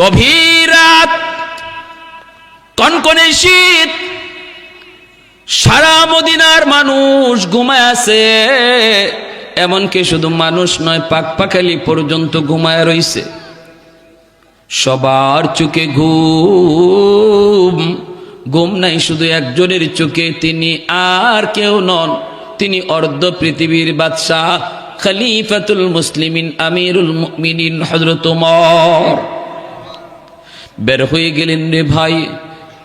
গভীর রাত, কনকনে শীত, সারা মদিনার মানুষ ঘুমায় আছে। এমনকি শুধু মানুষ নয় পাক পাখালি পর্যন্ত ঘুমায় রইছে। সবার চোখে ঘুম ঘুম নাই শুধু একজনের চোখে, তিনি আর কেউ নন। তিনি অর্ধ পৃথিবীর বাদশাহ, খলিফাতুল মুসলিমিন, আমিরুল মুমিনিন হজরত বের হয়ে গেলেন রে ভাই।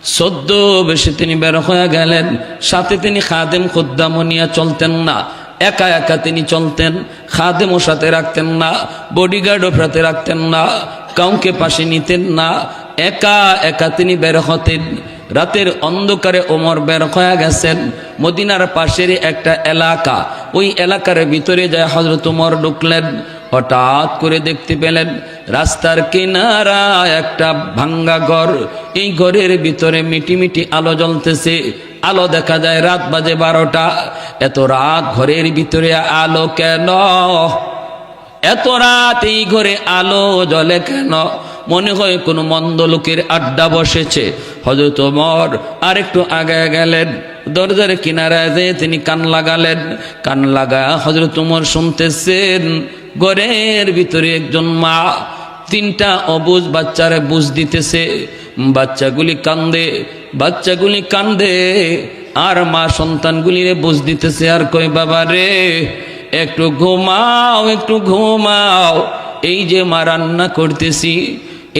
সদ্য বেশি তিনি বের হয়ে গেলেন। সাথে তিনি খাদেম খুদ্দাম নিয়ে চলতেন না। একা একা তিনি চলতেন। খাদেমও সাথে রাখতেন না। বডিগার্ডও সাথে রাখতেন না। কাউকে পাশে নিতেন না। একা একা তিনি বের হতেন। রাতের অন্ধকারে ওমর বের হয়ে গেছেন। মদিনার পাশের একটা এলাকা। ওই এলাকার ভিতরে যায় হজরত উমর ঢুকলেন। হঠাৎ করে দেখতে পেলেন রাস্তার কিনারা একটা ভাঙ্গা ঘর। এই ঘরের ভিতরে মিটি মিটি আলো জ্বলতেছে। আলো দেখা যায় রাত বাজে বারোটা। এত রাত ঘরের ভিতরে আলো কেন? এত রাত এই ঘরে আলো জ্বলে কেন? মনে হয় কোনো মন্দ লোকের আড্ডা বসেছে। হজরত মর আর একটু আগে গেলেন। দরজার কিনারায় যেয়ে তিনি কান লাগালেন। কান লাগা হজরত উমর শুনতেছেন। ঘরের ভিতরে একজন মা তিনটা অবুজ বাচ্চারে বুঝ দিতেছে, বাচ্চাগুলি কান্দে বাচ্চাগুলি কান্দে, আর মা সন্তানগুলিরে বুঝ দিতেছে, আর কই বাবা রে একটু ঘুমাও একটু ঘুমাও। এই যে মা রান্না করতেছি,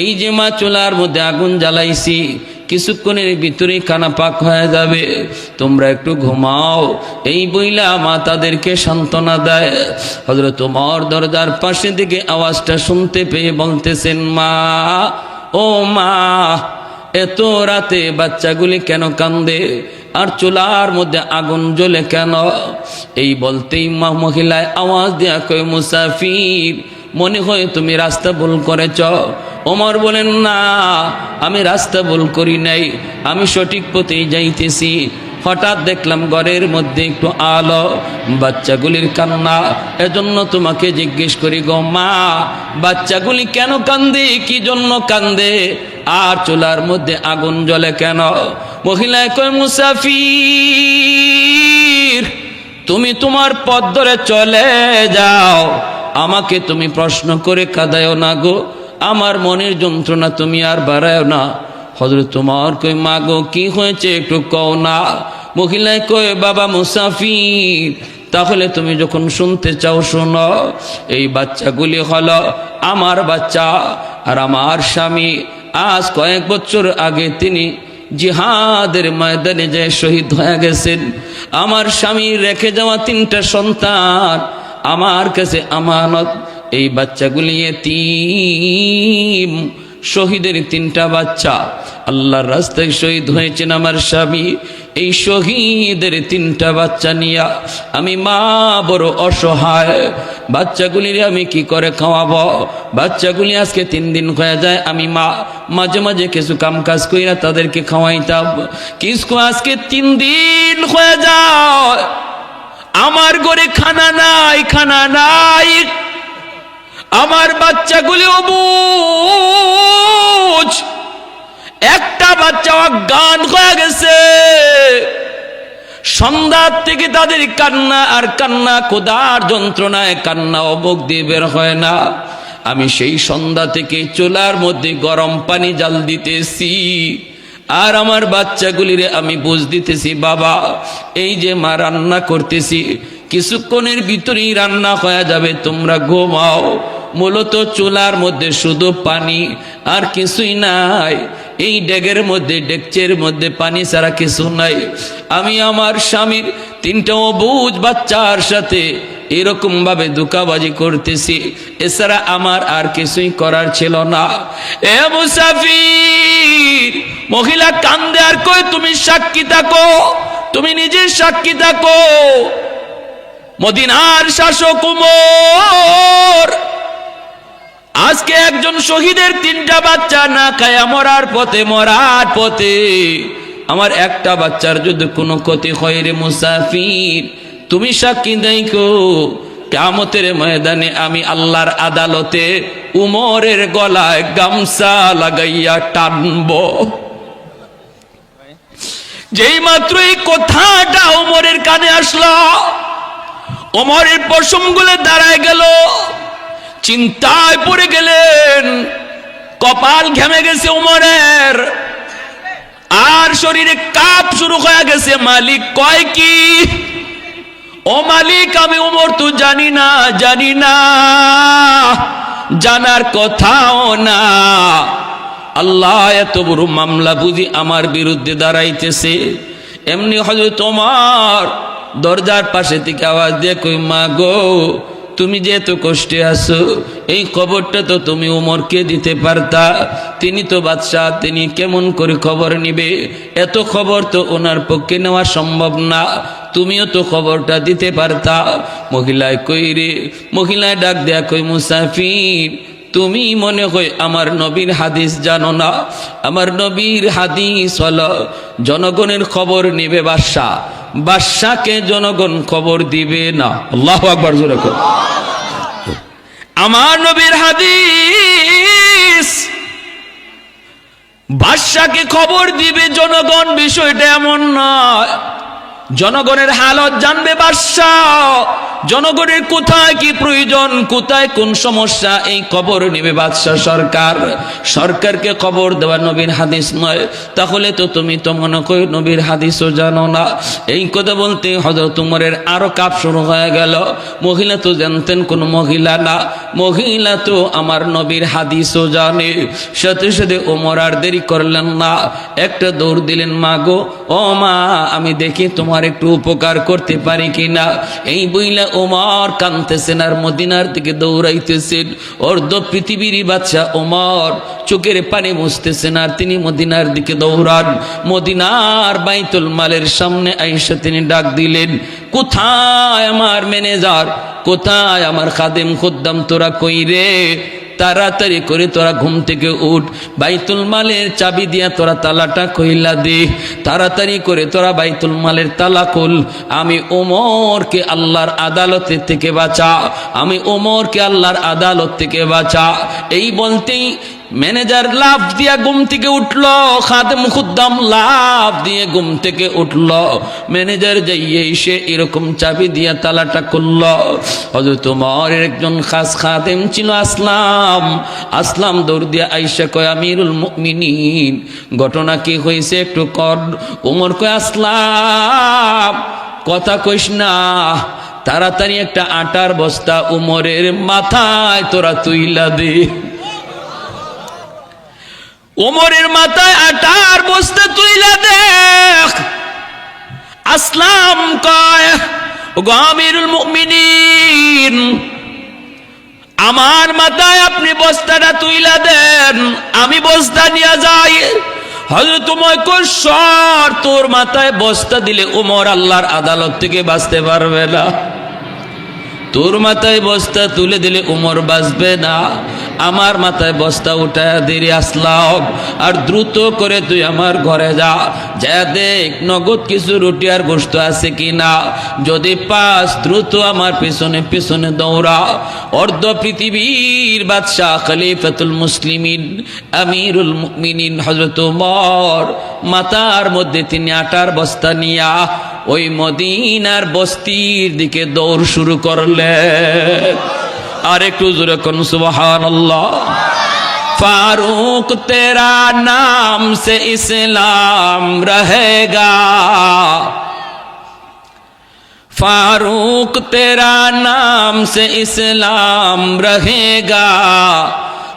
এই যে মা চুলার মধ্যে আগুন জ্বালাইছি কিছুক্ষণের ভিতরে কানা পাক হয়ে যাবে। তোমরা একটু ঘুমাও। এই বইলা মা তাদেরকে সান্ত্বনা দেয়। হজরত তোমার দরজার পাশে দিকে আওয়াজটা শুনতে পেয়ে বলতেছেন, মা, ও মা, এত রাতে বাচ্চাগুলি কেন কান্দে? আর চুলার মধ্যে আগুন জ্বলে কেন? এই বলতেই মা মহিলায় আওয়াজ দেয়া কয়, মুসাফির মনে হয় তুমি রাস্তা ভুল করেছ। ওমর বলেন, না, আমি রাস্তা ভুল করি নাই। আমি সঠিক পথেই যাইতেছি। হঠাৎ দেখলাম ঘরের মধ্যে একটু আলো, বাচ্চাগুলির কান্না। এজন্য তোমাকে জিজ্ঞেস করি, গো মা, বাচ্চাগুলি কেন কান্দে? কি জন্য কান্দে? আর চুলার মধ্যে আগুন জ্বলে কেন? মহিলায় কয়, মুসাফির, তুমি তোমার পথ ধরে চলে যাও। আমাকে তুমি প্রশ্ন করে কাদায়ও না গো। আমার মনের যন্ত্রণা তুমি আর বাড়ায় না। হজরত তোমার কই মা গো কি হয়েছে একটু কও না। মহিলায় কয়, বাবা মুসাফির, তাহলে তুমি যখন শুনতে চাও, শোনো। এই বাচ্চাগুলি হলো আমার বাচ্চা আর আমার স্বামী। আজ কয়েক বছর আগে তিনি জিহাদের ময়দানে যে শহীদ হয়ে গেছেন, আমার স্বামী রেখে যাওয়া তিনটা সন্তান আমার কাছে আমানত, এই বাচ্চাগুলি শহীদের তিনটা বাচ্চা। আল্লাহর রাস্তায় শহীদ হয়েছেন আমার স্বামী। এই শহীদের তিনটা বাচ্চা নিয়া আমি মা বড় অসহায়। বাচ্চাগুলির আমি কি করে খাওয়াবো? বাচ্চাগুলি আজকে তিন দিন হয়ে যায়, আমি মা। মাঝে মাঝে কিছু কাম কাজ কইরা তাদেরকে খাওয়াইতাম। কিছু আজকে তিন দিন হয়ে যায়। আমার ঘরে খানা নাই খানা নাই। আমার বাচ্চাগুলি অবুঝ একটা বাচ্চা গান হয়ে গেছে। সন্ধ্যার থেকে তাদের কান্না, আর কান্না কোদার যন্ত্রণায় কান্না অবক দিয়ে বের হয় না। আমি সেই সন্ধ্যা থেকে চুলার মধ্যে গরম পানি জাল দিতেছি। আর আমার বাচ্চাগুলিরে আমি বুঝ দিতেছি, বাবা, এই যে মা রান্না করতেছি, কিছুক্ষণের ভিতরেই রান্না হয়ে যাবে, তোমরা ঘুমাও। মূলত চুলার মধ্যে শুধু পানি আর কিছুই নাই। এই ডেগের মধ্যে, ডেকচের মধ্যে পানি ছাড়া কিছু নাই। আমি আমার স্বামীর তিনটা অবুজ বাচ্চার সাথে এরকম ভাবে দুকাবাজি করতেছি। এছাড়া আমার আর কিছুই করার ছিল না। এ মুসাফির! মহিলা কান্দে আর কই তুমি সাক্ষী থাকো, তুমি নিজে সাক্ষী থাকো। মদিনার শাসক উমর, আজকে একজন শহীদের তিনটা বাচ্চা না খায়া মরার পথে মরার পথে। আমার একটা বাচ্চার যদি কোনো ক্ষতি হয় রে মুসাফির, তুমি সাক্ষী দেখো। কামতের ময়দানে আমি আল্লাহর আদালতে উমরের গলায় গামছা লাগাইয়া টানবো। যেই মাত্র এই কথাটা ওমরের কানে আসলো, ওমরের পশমগুলো দাঁড়ায় গেল, চিন্তায় পড়ে গেলেন, কপাল ঘেমে গেছে ওমরের, আর শরীরে কাপ শুরু হয়ে গেছে, মালিক কয় কি? ও মালিক, আমি ওমর তো জানি না জানি না, জানার কথাও না। আল্লাহ, এত বড় মামলা বুঝি আমার বিরুদ্ধে দাঁড়াইতেছে। এমনি হয়তো তোমার দরজার পাশে থেকে আওয়াজ দিয়ে কই মা গো, তুমি যে এত কষ্টে আছো, এই খবরটা তো তুমি উমরকে দিতে পারতা। তিনি তো বাদশাহ, তিনি কেমন করে খবর নিবে? এত খবর তো ওনার পক্ষে নেওয়া সম্ভব না। তুমিও তো খবরটা দিতে পারতা। মহিলায় কই রে? মহিলায় ডাক দেয়া কই মুসাফির তুমি মনে হয় আমার নবীর হাদিস জানো না? আমার নবীর হাদিস হলো, জনগণের খবর নেবে বাদশাহ বাদশাকে জনগণ খবর দিবে না। আল্লাহ আকবর, জোরে। আমার নবীর হাদিস, বাদশাকে খবর দিবে জনগণ, বিষয়টা এমন নয়। জনগণের হালত জানবে বাদশাহ। জনগণের কোথায় কি প্রয়োজন, কোথায় কোন সমস্যা, এই খবর নেবে বাদশাহ সরকার। সরকারকে খবর দেওয়া নবীর হাদিস নয়। তাহলে তো তুমি তো মনে করি নবীর হাদিসও জানো না। এই কথা বলতে হজরত উমরের আরও কাপ শুরু হয়ে গেল। মহিলা তো জানতেন কোন মহিলা না। মহিলা তো আমার নবীর হাদিসও জানে। সাথে সাথে ওমর আর দেরি করলেন না। একটা দৌড় দিলেন, মা গো, ও মা, আমি দেখি তোমার একটু উপকার করতে পারি কিনা? এই বইলা ওমর কানতেছেন আর মদিনার দিকে দৌড়াইতেছেন। অর্ধ পৃথিবীর বাচ্চা ওমর চোখের পানি মুছতেছেন আর তিনি মদিনার দিকে দৌড়ান। মদিনার বাইতুল মালের সামনে আইসা তিনি ডাক দিলেন, কোথায় আমার ম্যানেজার? কোথায় আমার খাদেম খুদ্দাম? তোরা কই রে? তাড়াতাড়ি করে তোরা ঘুম থেকে উঠ, বাইতুল মালের চাবি দিয়া তোরা তালাটা কইলা দে। তাড়াতাড়ি করে তোরা বাইতুল মালের তালা খুল। আমি ওমরকে আল্লাহর আদালতে থেকে বাঁচা। আমি ওমরকে আল্লাহর আদালত থেকে বাঁচা। এই বলতেই ম্যানেজার লাভ দিয়া ঘুম থেকে উঠল, খাদেম খুদ্দাম লাভ দিয়ে ঘুম থেকে উঠল। ম্যানেজার যাইয়ে এসে এরকম চাবি দিয়া তালাটা করল। হয়তো তোমার একজন খাস খাদেম ছিল আসলাম। আসলাম দৌড় দিয়া আইসা কয়, আমিরুল মুমিনিন, ঘটনা কি হয়েছে একটু কর। উমর কয়, আসলাম। কথা কইস না, তাড়াতাড়ি একটা আটার বস্তা উমরের মাথায় তোরা তুইলা দে। ওমরের মাথায় আটার বস্তা তুইলা দেখ। আসলাম কয়, ওগো আমিরুল মুমিনিন, আমার মাথায় আপনি বস্তাটা তুইলা দেন, আমি বস্তা নিয়ে যাই। সর তোর মাথায় বস্তা দিলে উমর আল্লাহর আদালত থেকে বাঁচতে পারবে না। তোর মাথায় বস্তা তুলে দিলে উমর বাঁচবে না। আমার মাথায় বস্তা উঠায় দেরি আসলাম। আর দ্রুত করে তুই আমার ঘরে যা। যা দেখ নগদ কিছু রুটি আর গোস্ত আছে কি না যদি পাস দ্রুত আমার পেছনে পেছনে দৌড়া। অর্ধ পৃথিবীর বাদশাহ খলিফাতুল মুসলিমিন, আমিরুল মুমিনিন হজরত মাথার মধ্যে তিনি আটার বস্তা নিয়া ওই মদিনার বস্তির দিকে দৌড় শুরু করলেন আর একটু জোরে কোন সুবহান फारूक तेरा नाम से इस्लाम रहेगा फारूक तेरा नाम से इस्लाम रहेगा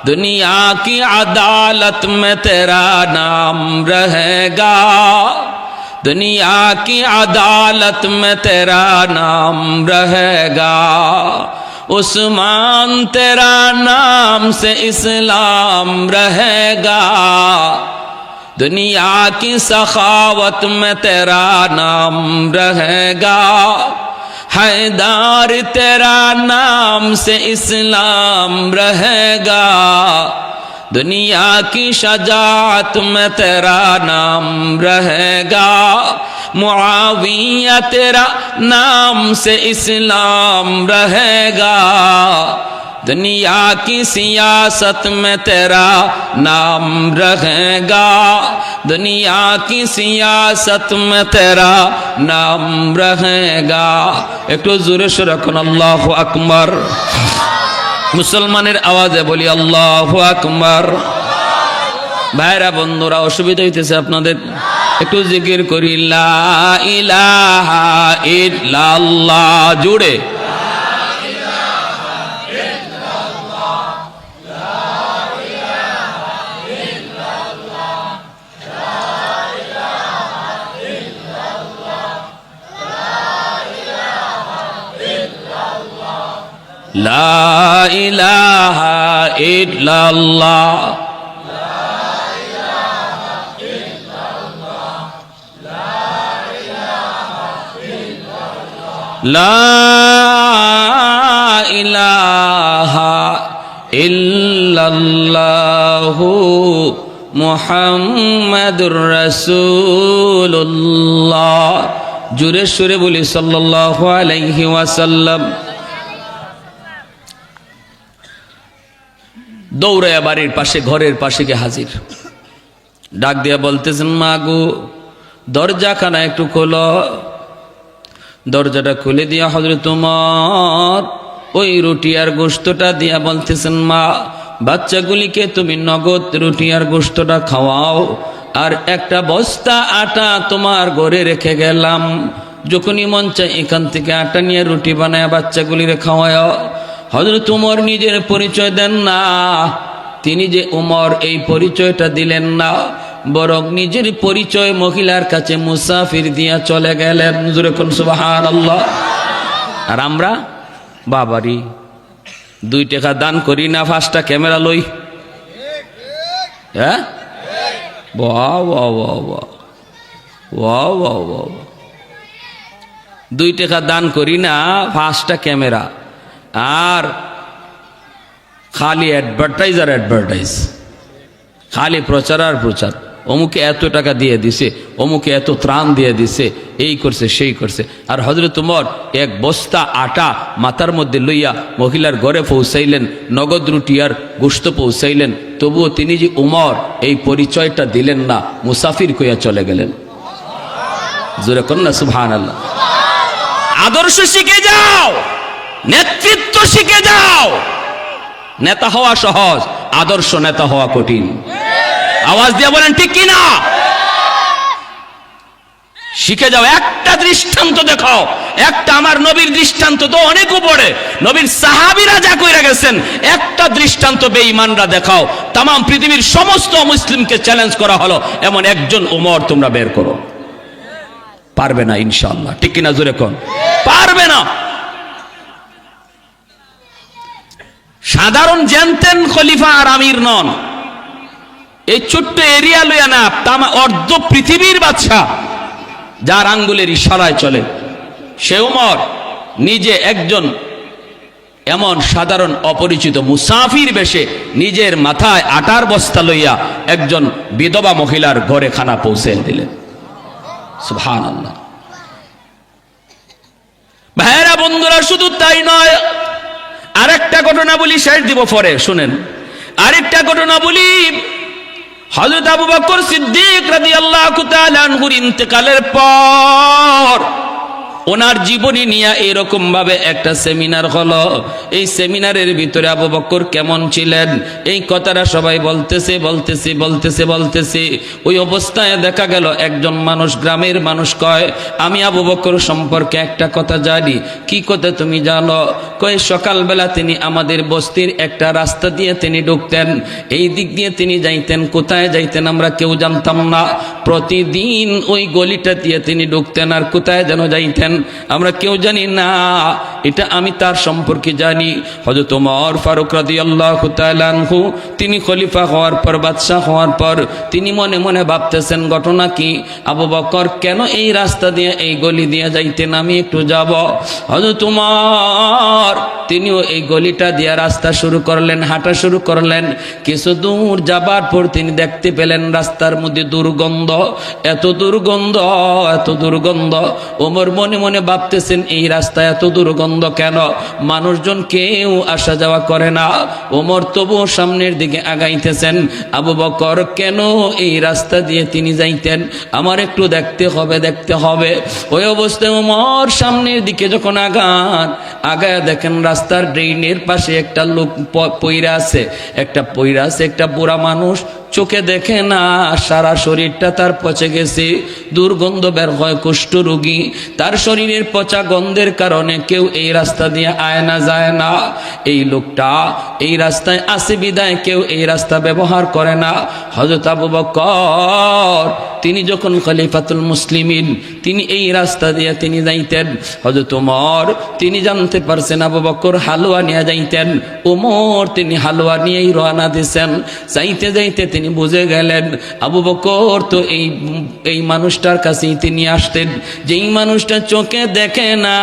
दुनिया की अदालत में तेरा नाम रहेगा दुनिया की अदालत में तेरा नाम रहेगा। उस्मान तेरा नाम से इस्लाम रहेगा। दुनिया की सखावत में तेरा नाम रहेगा। हैदार तेरा नाम से इस्लाम रहेगा। दुनिया की शजात में तेरा नाम रहेगा। मुआविया तेरा नाम से इस्लाम रहेगा। दुनिया की सियासत में तेरा नाम रहेगा। दुनिया की सियासत में तेरा नाम रहेगा। एक तो जोरे सुरखन अल्लाह अकबर। মুসলমানের আওয়াজে বলি, আল্লাহ আকবর। ভাইরা, বন্ধুরা, অসুবিধা হইতেছে আপনাদের। একটু জিকির করি ইলাহা ইল্লাল্লাহ জুড়ে। লা ইলাহা ইল্লাল্লাহ لا إله إلا الله محمد رسول الله জুরে সুরে বলি সাল্লাল্লাহু আলাইহি ওয়াসাল্লাম দৌড়ায়া বাড়ির পাশে, ঘরের পাশে গিয়ে হাজির। ডাক দিয়া বলতেছেন, মা গো, দরজাখানা একটু খোলো। দরজাটা খুলে দিয়া হজরত তোমার ওই রুটি আর গোস্তটা দিয়া বলতেছেন, মা, বাচ্চাগুলিকে তুমি নগদ রুটি আর গোস্তটা খাওয়াও, আর একটা বস্তা আটা তোমার ঘরে রেখে গেলাম। যখনই মন চায় এখান থেকে আটা নিয়ে রুটি বানায় বাচ্চাগুলিরে খাওয়ায় হজরত উমর নিজের পরিচয় দেন না। তিনি যে উমর, এই পরিচয়টা দিলেন না। বরং নিজের পরিচয় মহিলার কাছে মুসাফির দিয়া চলে গেলেন। আর আমরা, বাবারি, দুই টাকা দান করি না ফার্স্টটা ক্যামেরা লই। হ্যাঁ? দুই টাকা দান করি না ফার্স্টটা ক্যামেরা। আর খালি অ্যাডভার্টাইজ আর অ্যাডভার্টাইজ খালি প্রচার আর প্রচার। অমুকে এত টাকা দিয়ে দিছে, অমুকে এত ত্রাণ দিয়ে দিছে, এই করছে, সেই করছে। আর হজরত উমর এক বস্তা আটা মাথার মধ্যে লইয়া মহিলার ঘরে পৌঁছাইলেন, নগদ রুটি আর গোস্ত পৌঁছাইলেন। তবুও তিনি যে উমর, এই পরিচয়টা দিলেন না, মুসাফির কইয়া চলে গেলেন। জোরে কন্যা সুবহান আল্লাহ আদর্শ শিখে যাও! নেতৃত্ব শিখে যাও। নেতা হওয়া সহজ, আদর্শ নেতা হওয়া কঠিন। আওয়াজ দিয়ে বলেন, ঠিক কিনা শিখে যাও, একটা দৃষ্টান্ত দেখাও। একটা আমার নবীর দৃষ্টান্ত তো অনেক উপরে। নবীর সাহাবিরা যা কইরা গেছেন, একটা দৃষ্টান্ত বেঈমানরা দেখাও। তাম পৃথিবীর সমস্ত মুসলিমকে চ্যালেঞ্জ করা হলো, এমন একজন ওমর তোমরা বের করো। পারবে না ইনশাল্লাহ ঠিক কিনা জোরে কোন? পারবে না। সাধারণ জানতেন খলিফা আর আমির নন। এই ছোট্ট এরিয়া লইয়া না, তামা অর্ধ পৃথিবীর বাচ্চা যার আঙ্গুলের ইশারায় চলে। সে উমর নিজে একজন এমন সাধারণ অপরিচিত মুসাফির বেশে নিজের মাথায় আটার বস্তা লইয়া একজন বিধবা মহিলার ঘরে খানা পৌঁছে দিলেন। আল্লাহ ভাইয়েরা, বন্ধুরা, শুধু তাই নয় আরেকটা ঘটনা বলি শেষ দিব পরে, শুনেন। আরেকটা ঘটনা বলি হজরত আবু বকর সিদ্দিক রাদিয়াল্লাহু তাআলা আনহুর ইন্তেকালের পর ওনার জীবনী নিয়ে এরকম ভাবে একটা সেমিনার হলো। এই সেমিনারের ভিতরে আবু বকর কেমন ছিলেন? এই কথাটা সবাই বলতেছে বলতেছে বলতেছে বলতেছে। ওই অবস্থায় দেখা গেল একজন মানুষ, গ্রামের মানুষ কয়, আমি আবু বকর সম্পর্কে একটা কথা জানি। কি কথা তুমি জানো? কয়, সকালবেলা তিনি আমাদের বস্তির একটা রাস্তা দিয়ে তিনি ঢুকতেন। এই দিক দিয়ে তিনি যাইতেন, কোথায় যাইতেন আমরা কেউ জানতাম না। প্রতিদিন ওই গলিটা দিয়ে তিনি ঢুকতেন, আর কোথায় যেন যাইতেন? আমরা কেউ জানি না, এটা আমি তার সম্পর্কে জানি। হজরত ওমর ফারুক রাদি আল্লাহ তালানহু তিনি খলিফা হওয়ার পর, বাদশাহ হওয়ার পর, তিনি মনে মনে ভাবতেছেন, ঘটনা কি? আবু বকর, কেন এই রাস্তা দিয়ে, এই গলি দিয়ে যাইতেন? আমি একটু যাব। হজরত উমর তিনিও এই গলিটা দিয়ে রাস্তা শুরু করলেন, হাঁটা শুরু করলেন। কিছু দূর যাবার পর তিনি দেখতে পেলেন, রাস্তার মধ্যে দুর্গন্ধ। এত দুর্গন্ধ এত দুর্গন্ধ। ওমর মনে মনে ভাবতেছেন, এই রাস্তা এত দুর্গন্ধ কেন? মানুষজন কেউ আসা যাওয়া করে না। ওমর তবুও সামনের দিকে আগাইতেছেন, আবু বকর, কেন এই রাস্তা দিয়ে তিনি যাইতেন? আমার একটু দেখতে হবে দেখতে হবে। ওই অবস্থায় ওমর সামনের দিকে যখন আগান, আগায় দেখেন রাস্তার ড্রেনের পাশে একটা লোক পইরা আছে। একটা পইরা আছে, একটা বুড়া মানুষ। চোখে দেখে না, সারা শরীরটা তার পচে গেছে। দুর্গন্ধ বের হয় কুষ্ঠ রোগী তার শরীরের পচা গন্ধের কারণে কেউ এই রাস্তা দিয়ে আয় না যায় না। এই লোকটা এই রাস্তায় আসে বিদায়, কেউ এই রাস্তা ব্যবহার করে না। হজরত আবু বকর তিনি যখন খলিফাতুল মুসলিমিন, তিনি এই রাস্তা দিয়ে তিনি যাইতেন। হজরত উমর তিনি জানতে পারছেন আবু বকর হালুয়া নিয়ে যাইতেন। উমর তিনি হালুয়া নিয়েই রওনা দিছেন। যাইতে যাইতে তিনি বুঝে গেলেন, আবু বকর তো এই এই মানুষটার কাছেই তিনি আসতেন। যেই মানুষটা চোখে দেখে না,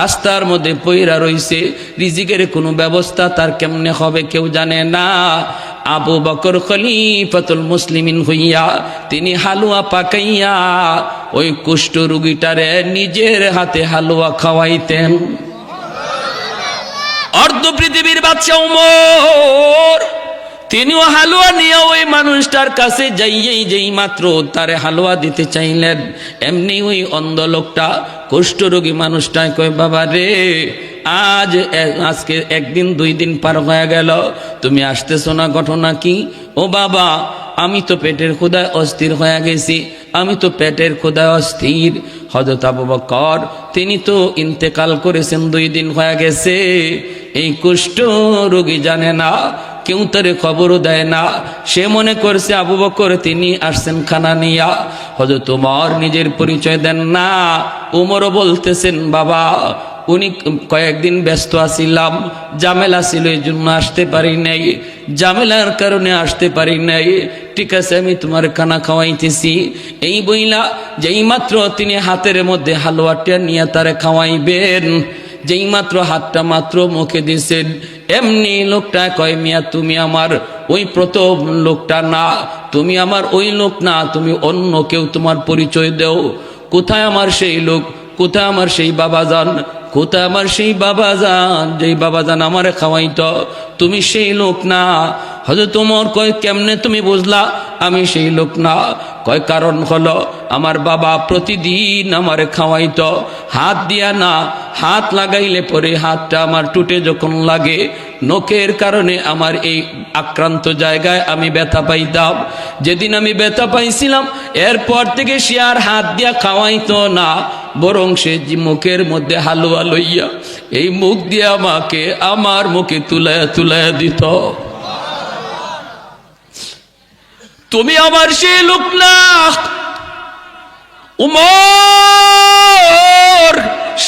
রাস্তার মধ্যে পইরা রইছে। রিজিকের কোনো ব্যবস্থা তার কেমনে হবে কেউ জানে না। আবু বকর খলিফাতুল মুসলিমিন হইয়া তিনি হালুয়া পাকাইয়া ওই কুষ্ঠ রুগীটারে নিজের হাতে হালুয়া খাওয়াইতেন। অর্ধ পৃথিবীর বাচ্চা উমর তিনিও হালুয়া নিয়ে ওই মানুষটার কাছে যাইয়েই যেই মাত্র তারে হালুয়া দিতে চাইলেন। এমনি ওই অন্ধ লোকটা, কুষ্ঠরোগী মানুষটাই কয়, বাবা রে, আজ আজকে একদিন দুই দিন পার হয়ে গেল, তুমি আসতেছো না, ঘটনা কি? ও বাবা, আমি তো পেটের ক্ষুদায় অস্থির হয়ে গেছি, আমি তো পেটের ক্ষুদায় অস্থির। হজরত আবু বকর, তিনি তো ইন্তেকাল করেছেন, দুই দিন হয়ে গেছে। এই কুষ্ঠ রোগী জানে না কেউ তারে খবরও দেয় না। সে মনে করছে আবু বকর, তিনি আসছেন খানা নিয়া। হজরত তোমার নিজের পরিচয় দেন না। উমরও বলতেছেন, বাবা, উনি কয়েকদিন ব্যস্ত আছিলাম জামেলা ছিল এই জন্য আসতে পারি নাই। জামেলার কারণে আসতে পারি নাই। ঠিক আছে, আমি তোমার খানা খাওয়াইতেছি। এই বইলা যেই মাত্র তিনি হাতের মধ্যে হালুয়াটা নিয়ে তারে খাওয়াইবেন যেই মাত্র হাতটা মাত্র মুখে দিয়েছেন, এমনি লোকটা কয়, মিয়া, তুমি আমার ওই প্রথম লোকটা না, তুমি আমার ওই লোক না, তুমি অন্য কেউ তোমার পরিচয় দেও। কোথায় আমার সেই লোক? কোথায় আমার সেই বাবা যান কোথায় আমার সেই বাবা যান যেই বাবা যান আমার খাওয়াইত? তুমি সেই লোক না। হয়তো তোমার কয়, কেমনে তুমি বুঝলা? আমি সেই লোক না। কয়, কারণ হলো আমার বাবা প্রতিদিন আমার খাওয়াইতো। হাত দিয়া না, হাত লাগাইলে পরে হাতটা আমার টুটে যখন লাগে, নখের কারণে আমার এই আক্রান্ত জায়গায় আমি ব্যথা পাইতাম। যেদিন আমি ব্যথা পাইছিলাম, এরপর থেকে সে আর হাত দিয়া খাওয়াইতো না। বরং সে মুখের মধ্যে হালুয়া লইয়া, এই মুখ দিয়ে আমাকে আমার মুখে তুলায়া তুলায়া দিত। তুমি আমার সে লোক না উমর,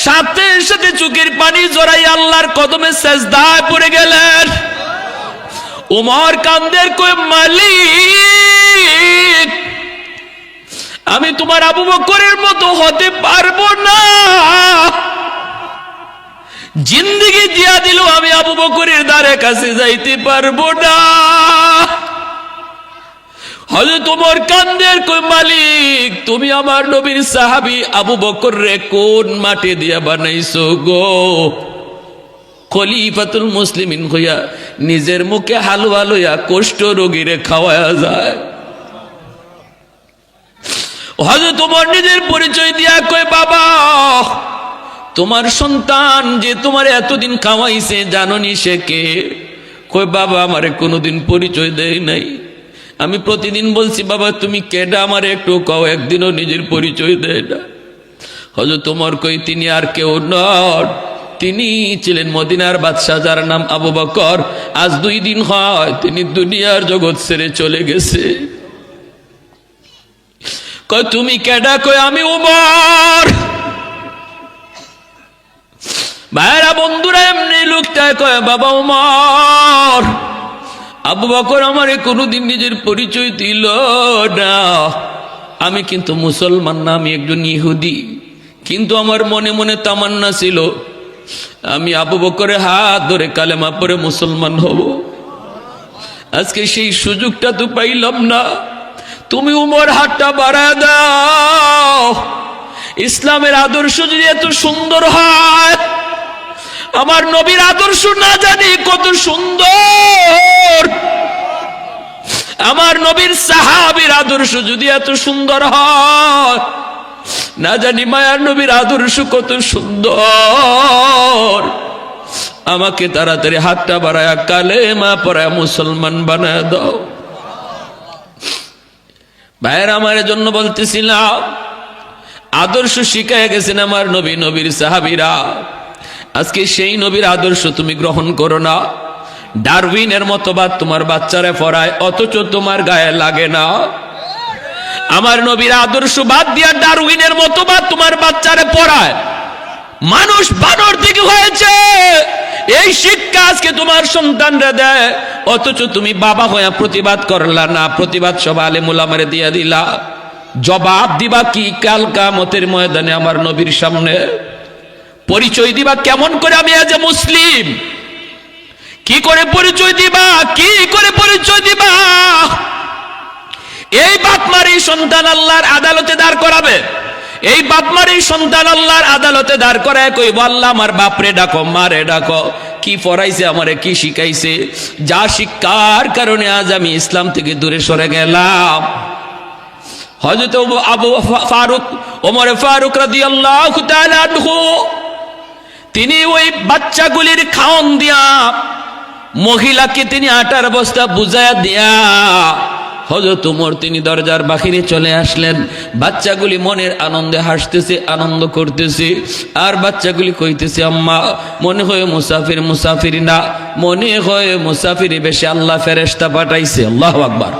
সাথে সাথে চোখের পানি জড়াই আল্লাহর কদমে সেজদায় পড়ে গেলেন। উমর কান্দের কই মালিক? আমি তোমার আবু বকরের মতো হতে পারব না। জিন্দিগি দিয়া দিল আমি আবু বকরের দ্বারে কাছে যাইতে পারব না। হলে তোমার কান্দের কই মালিক, তুমি আমার নবীর সাহাবি আবু বকর রে কোন মাটি দিয়া বানাইছো গো? খলিফাতুল মুসলিমিন হইয়া নিজের মুখে হালুয়া লইয়া কোষ্ঠ রোগীরে খাওয়ায়া যায়। হয়তো তোমার নিজের পরিচয় দিয়া কই বাবা, তোমার সন্তান যে তোমার এতদিন খাওয়াইছে, জাননি সে কে? কই বাবা, আমারে কোনোদিন পরিচয় দেয় নাই। আমি প্রতিদিন বলছি, বাবা, তুমি কেডা আমার একটু কও, একদিনও নিজের পরিচয় দেয় না। হয়তো তোমার কই তিনি আর কেউ নন। তিনি ছিলেন মদিনার বাদশাহ, যার নাম আবু বকর। আজ দুই দিন হয়, তিনি দুনিয়ার জগৎ ছেড়ে চলে গেছে। কয়, তুমি কেডা কয়, আমি উমর। ভাইরা, বন্ধুরা, এমনি লোকটায় কয়, বাবা উমর। আবু বকর আমারে কোনোদিন নিজের পরিচয় দিল না। আমি কিন্তু মুসলমান না, আমি একজন ইহুদি। কিন্তু আমার মনে মনে তামান্না ছিল, আমি আবু বকরের হাত ধরে কালেমা পরে মুসলমান হব। আজকে সেই সুযোগটা তো পাইলাম না। তুমি উমর হাতটা বাড়ায় দাও। ইসলামের আদর্শ যদি এত সুন্দর হয়, আমার নবীর আদর্শ না জানি কত সুন্দর। আমার নবীর সাহাবীর আদর্শ যদি এত সুন্দর হয়, না জানি মায়ার নবীর আদর্শ কত সুন্দর। আমাকে তাড়াতাড়ি হাতটা বাড়ায় কালে মা পড়ায়, মুসলমান বানায় দাও। ভাইয়ের আমার জন্য বলতেছিলাম, আদর্শ শিখায় গেছেন আমার নবী, নবীর সাহাবিরা। আজকে সেই নবীর আদর্শ তুমি গ্রহণ করো না। ডারউইনের মতবাদ তোমার বাচ্চারা পড়ায় অথচ তোমার গায়ে লাগে না। আমার নবীর আদর্শ বাদ দিয়া ডারউইনের মতবাদ তোমার বাচ্চারে পড়ায়। মানুষ বানর এই শিক্ষা আজকে তোমার সন্তানরা দেয়। অথচ তুমি বাবা হয়ে প্রতিবাদ করলা না, প্রতিবাদ সব আলে মুলামারে দিয়া দিলা। জবাব দিবা কি কাল কামতের ময়দানে আমার নবীর সামনে? পরিচয় দিবা কেমন করে আমি আজ মুসলিম? কি করে পরিচয় দিবা? কি করে পরিচয় দিবা? এই বাপমারি সন্তান আল্লাহর আদালতে দাঁড় করাবে। এই বাপমারি সন্তান আল্লাহর আদালতে দাঁড় করায় কই আল্লাহ, আমার বাপরে ডাকো, মারে ডাকো। কি পড়াইছে, আমারে কি শিখাইছে? যা শিক্ষার কারণে আজ আমি ইসলাম থেকে দূরে সরে গেলাম। হজরত আবু ফারুক, ওমর ফারুক রাদিয়াল্লাহু তাআলা আনহু, তিনি ওই বাচ্চাগুলির খাওন দিয়া মহিলাকে তিনি আটার বস্তা বুঝায়া দিয়া হজরত উমর, তিনি দরজার বাহিরে চলে আসলেন। বাচ্চাগুলি মনের আনন্দে হাসতেছে, আনন্দ করতেছে। আর বাচ্চাগুলি কইতেছে, আম্মা, মনে হয় মুসাফির মুসাফির না। মনে হয় মুসাফির বেশি আল্লাহ ফেরেস্তা পাঠাইছে। আল্লাহ আকবার।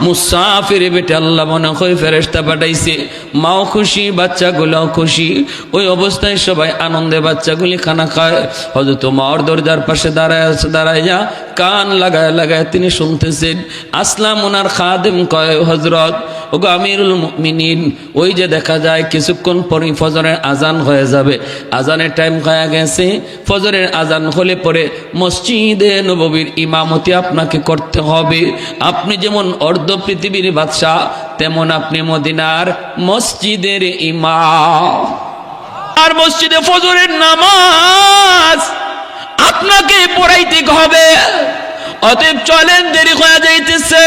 মুসাফির বেটে আল্লাহ মনে হয় ফেরেস্তা পাঠাইছে। মাও খুশি, বাচ্চাগুলোও খুশি। ওই অবস্থায় সবাই আনন্দে বাচ্চাগুলি খানা খায়। হয়তো মাওর দরজার পাশে দাঁড়ায় দাঁড়ায় যা কান লাগায় লাগায় তিনি শুনতেছেন। আসলাম ওনার খাদেম কয় হজরত ওগো আমিরুল মুমিনিন, ওই যে দেখা যায় কিছুক্ষণ পরই ফজরের আজান হয়ে যাবে। আজানের টাইম হয়ে গেছে, ফজরের আজান হলে পরে মসজিদে নববীর ইমামতি আপনাকে করতে হবে। আপনি যেমন অর্ধ পৃথিবীর বাদশাহ, তেমন আপনি মদিনার মসজিদের ইমাম। আর মসজিদে ফজরের নামাজ আপনাকে পড়াইতে হবে। অতএব চলেন, দেরি হয়ে যাইতেছে।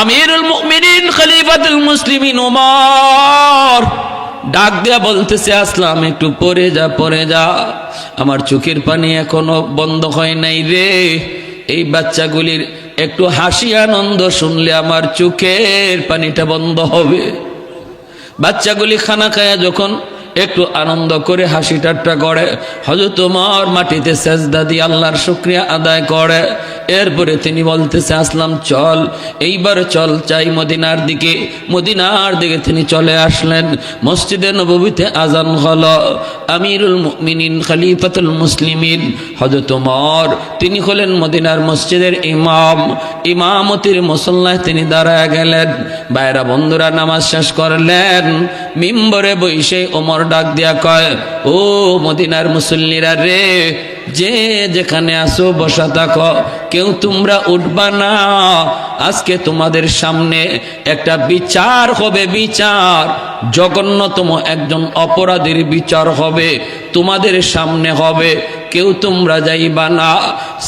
আমিরুল মুমিনিন, খলিফাতুল মুসলিমিন ওমর ডাক দেয়া বলতেছে, আসলাম, একটু পরে যা পরে যা। আমার চোখের পানি এখনও বন্ধ হয় নাই রে। এই বাচ্চাগুলির একটু হাসি, আনন্দ শুনলে আমার চোখের পানিটা বন্ধ হবে। বাচ্চাগুলি খানা খায়া যখন একটু আনন্দ করে হাসি ঠাট্টা করে। হজরত তোমার মাটিতে সেজদা দিয়ে আল্লাহর শুক্রিয়া আদায় করে। এরপরে তিনি বলতেছে, আসলাম, চল। এইবার চল চাই মদিনার দিকে। মদিনার দিকে তিনি চলে আসলেন। মসজিদে নবীতে আজান হল। আমিরুল মুমিনিন, খলিফাতুল মুসলিমিন হজরত ওমর তিনি হলেন মদিনার মসজিদের ইমাম। ইমামতির মুসল্লায় তিনি দাঁড়ায় গেলেন। বাইরা বন্ধুরা, নামাজ শেষ করলেন। মিম্বরে বইসে ওমর ডাক দিয়া কয়, ও মদিনার মুসল্লিরা রে, যে যেখানে আসো বসা থাকো, কেউ তোমরা উঠবা না। আজকে তোমাদের সামনে একটা বিচার হবে, বিচার। জঘন্যতম একজন অপরাধীর বিচার হবে, তোমাদের সামনে হবে। কেউ তোমরা যাইবা না।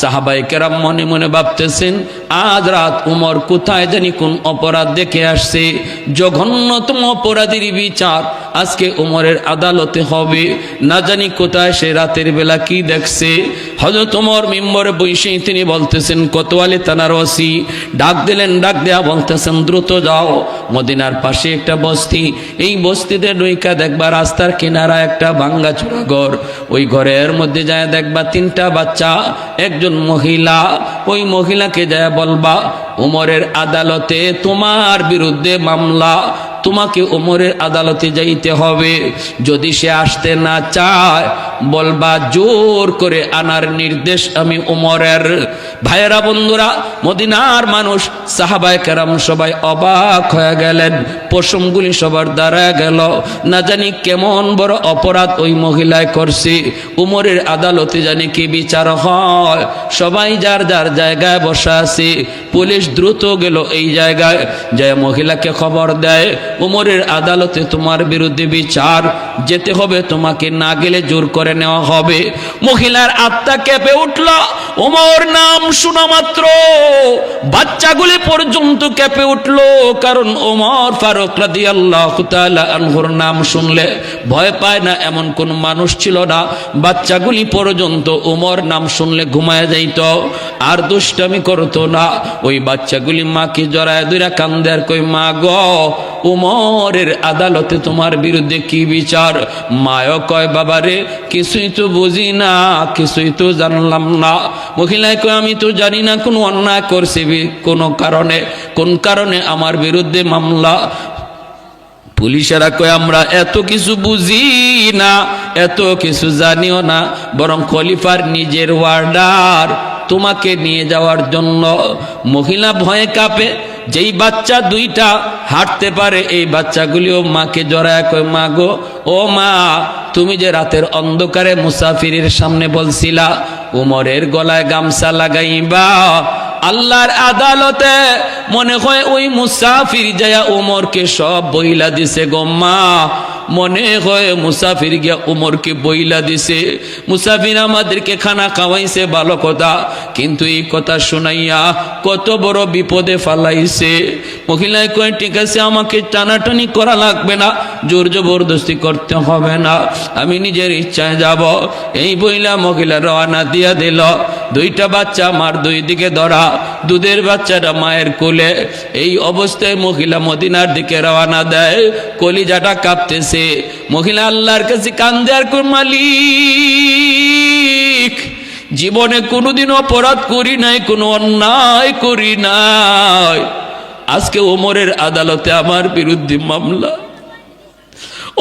সাহাবাই কেরাম মনে মনে ভাবতেছেন, আজ রাত উমর কোথায় জানি কোন অপরাধ দেখে আসছে। জঘন্যতম অপরাধীর বিচার আজকে উমরের আদালতে হবে। না জানি কোথায় সে রাতের বেলা কি দেখছে। হজরত উমর মিম্বরে বৈশে তিনি বলতেছেন, কতোয়ালি তানার ওসি, ডাক দিলেন, ডাক দেয়া বলতেছেন, দ্রুত যাও। মদিনার পাশে একটা বস্তি, এই বস্তিতে নৈকা দেখবা রাস্তার কিনারা একটা ভাঙ্গা চোরা ঘর ওই ঘরের মধ্যে যায় দেখবা তিনটা বাচ্চা, একজন মহিলা, ওই মহিলাকে যা বলবা, উমরের আদালতে তোমার বিরুদ্ধে মামলা, তোমাকে উমরের আদালতে যাইতে হবে। যদি সে আসতে না চায় বলবা, জোর করে আনার নির্দেশ আমি ওমরের ভাইয়েরা, বন্ধুরা, মদিনার মানুষ, সাহাবায় কেরাম সবাই অবাক হয়ে গেলেন। পশমগুলি সবার দ্বারা গেল। না জানি কেমন বড় অপরাধ ওই মহিলায় করছি। উমরের আদালতে জানি কি বিচার হয়। সবাই যার যার জায়গায় বসা আছে। পুলিশ দ্রুত গেল এই জায়গায়। যে মহিলাকে খবর দেয়, উমরের আদালতে তোমার বিরুদ্ধে বিচার যেতে হবে, তোমাকে না গেলে জোর করে নেওয়া হবে। মহিলার আত্মা কেঁপে উঠল। ওমর নাম শোনা মাত্র। বাচ্চাগুলি পর্যন্ত কেঁপে উঠল। কারণ ওমর ফারুক রাদি আল্লাহ আনহুর নাম শুনলে ভয় পায় না, এমন কোন মানুষ ছিল না। বাচ্চাগুলি পর্যন্ত ওমর নাম শুনলে ঘুমায় যাইত। আর দুষ্টামি করতো না। ওই বাচ্চাগুলি মাকে জড়ায় দুইরা কান্দে আর কই মা গ উমরের আদালতে তোমার বিরুদ্ধে কি বিচার? মায় কয়, বাবারে কিছুই তো বুঝি না, কিছুই তো জানলাম না। মহিলায় আমি তো জানি না কোনো অন্যায় করছি কোনো কারণে, কোন কারণে আমার বিরুদ্ধে মামলা? পুলিশেরা কয়, আমরা এত কিছু বুঝি না, এত কিছু জানিও না, বরং খলিফার নিজের ওয়ার্ডার তোমাকে নিয়ে যাওয়ার জন্য। মহিলা ভয়ে কাঁপে যেই বাচ্চা দুইটা হাঁটতে পারে, এই বাচ্চাগুলিও মাকে জড়ায় কয়, মা গো, ও মা, তুমি যে রাতের অন্ধকারে মুসাফিরের সামনে বলছিলা, উমরের গলায় গামছা লাগাইবা, আল্লাহর আদালতে মনে হয় ওই মুসাফির যায়া উমরকে সব বইলা দিছে গম্মা মনে হয় মুসাফির গিয়া উমরকে বইলা দিছে। মুসাফির আমাদেরকে খানা খাওয়াইছে, ভালো কথা। কিন্তু এই কথা শুনাইয়া কত বড় বিপদে ফালাইছে। মহিলায় কয়, ঠিক আছে, আমাকে টানাটানি করা লাগবে না, জোর জবরদস্তি করতে হবে না। আমি নিজের ইচ্ছায় যাব। এই বইলা মহিলা রওনা দিয়া দিল। দুইটা বাচ্চা আমার দুই দিকে ধরা। দুধের বাচ্চাটা মায়ের কোলে এই অবস্থায় মহিলা মদিনার দিকে রওনা দেয়, কলিজাটা কাঁপতেছে। মহিলা আল্লাহর কাছে কান্দে আর মালিক? জীবনে কোনোদিন অপরাধ করি নাই, কোনো অন্যায় করি নাই। আজকে ওমরের আদালতে আমার বিরুদ্ধে মামলা।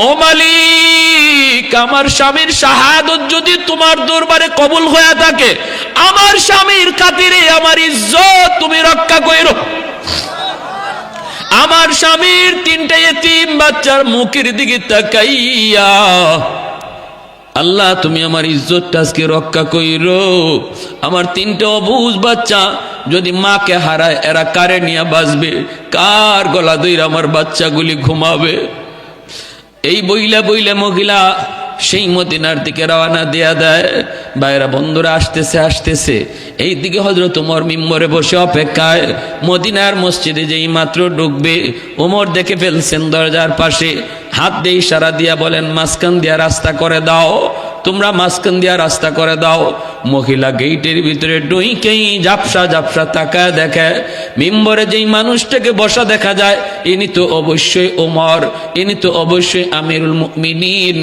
ও মালিক, আমার স্বামীর শাহাদত যদি তোমার দরবারে কবুল হয়ে থাকে, আমার স্বামীর খাতিরে আমার ইজ্জত তুমি রক্ষা করো আমার স্বামীর তিনটা এতিম বাচ্চার মুখের দিকে তাকাইয়া, আল্লাহ তুমি আমার ইজ্জতটা আজকে রক্ষা কইরো। আমার তিনটে অবুজ বাচ্চা যদি মাকে হারায়, এরা কারে নিয়ে বাঁচবে? কার গলা দইরা আমার বাচ্চাগুলি ঘুমাবে? এই বইলা বইলা মহিলা সেই মদিনার দিকে রওনা দেয়া দেয়। বাইরা বন্ধুরা, আসতেছে আসতেছে। এই দিকে হজরত উমর মিম্বরে বসে অপেক্ষায়। মদিনার মসজিদে যেই মাত্র ঢুকবে, ওমর দেখে ফেলছেন দরজার পাশে। হাত দিয়ে সারা দিয়া বলেন, মাঝখান দিয়া রাস্তা করে দাও। তোমরা মাঝখান দিয়া রাস্তা করে দাও। মহিলা গেইটের ভিতরে ডুইকেই ঝাপসা ঝাপসা তাকায় দেখে। মিম্বরে যেই মানুষটাকে বসা দেখা যায়, ইনি তো অবশ্যই ওমর, ইনি তো অবশ্যই আমিরুল মুমিনিন।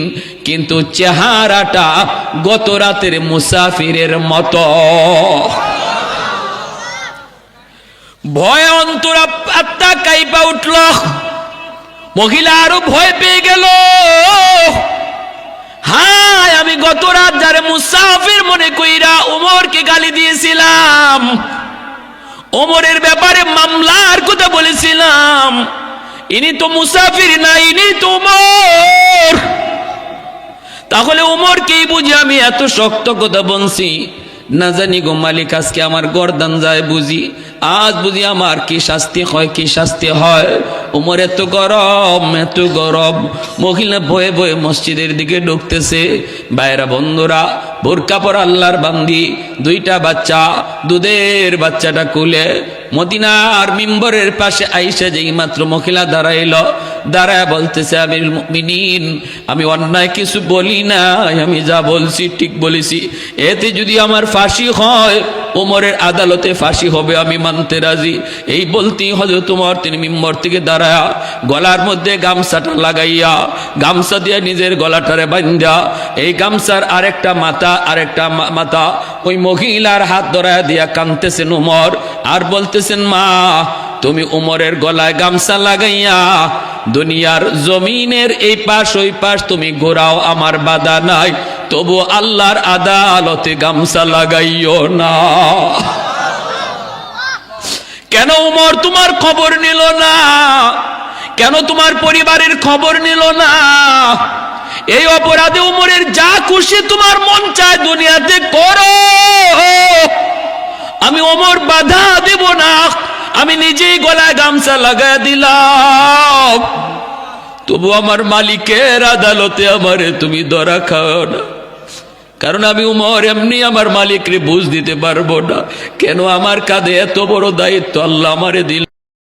কিন্তু চেহারাটা গত রাতের মুসাফিরের মতো। ভয় অন্তরা আত্মা কাইপা উঠল। মহিলা আরও ভয় পেয়ে গেল। হায়, আমি গত রাত যারে মুসাফির মনে কইরা ওমরকে গালি দিয়েছিলাম, ওমরের ব্যাপারে মামলার কথা বলেছিলাম, ইনি তো মুসাফির না, ইনি তো ওমর। তাহলে ওমরকেই বুঝি আমি এত শক্ত কথা বলছি, না জানি গো মালিক, আজকে আমার গরদান যায় বুঝি। আজ বুঝি আমার কি শাস্তি হয়, কি শাস্তি হয়? উমর এত গরম এত গরম। মহিলা ভয়ে ভয়ে মসজিদের দিকে ঢুকতেছে। বাইরা বন্ধুরা, বোরকা পর আল্লাহর বান্দি, দুইটা বাচ্চা, দুধের বাচ্চাটা কুলে মদিনার মিম্বরের পাশে আইসা যেই মাত্র মহিলা দাঁড়াইল দাঁড়ায় বলতেছে আমি মিনিন আমি অন্যায় কিছু বলি না আমি যা বলছি ঠিক বলেছি। এতে যদি আমার ফাঁসি হয়, ওমরের আদালতে ফাঁসি হবে, আমি মানতে রাজি। এই বলতেই হজরত তোমার তিনি মিম্বর থেকে দাঁড়ায়া, গলার মধ্যে গামছাটা লাগাইয়া, গামছা দিয়ে নিজের গলাটারে বান্ধা এই গামছার আরেকটা মাথা আরেকটা মাথা, ওই মহিলার হাত ধরায় দিয়া কানতেছেন উমর আর বলতেছেন, মা, তুমি উমরের গলায় গামছা লাগাইয়া দুনিয়ার জমিনের এই পাশ, ওই পাশ তুমি ঘোরাও, আমার বাধা নাই। তবু আল্লাহর আদালতে গামছা লাগাইও না। কেন উমর তোমার খবর নিল না? কেন তোমার পরিবারের খবর নিল না? এই অপরাধে উমরের যা খুশি তোমার মন চায় দুনিয়াতে করো। আমি ওমর বাধা দেব না। আমি নিজেই গলায় গামছা লাগায় দিলাম। তবু আমার মালিকের আদালতে আমারে তুমি দরা খাও না। কারণ আমি উমর, এমনি আমার মালিকরে বুঝ দিতে পারব না। কেন আমার কাঁধে এত বড় দায়িত্ব আল্লাহ আমারে দিল?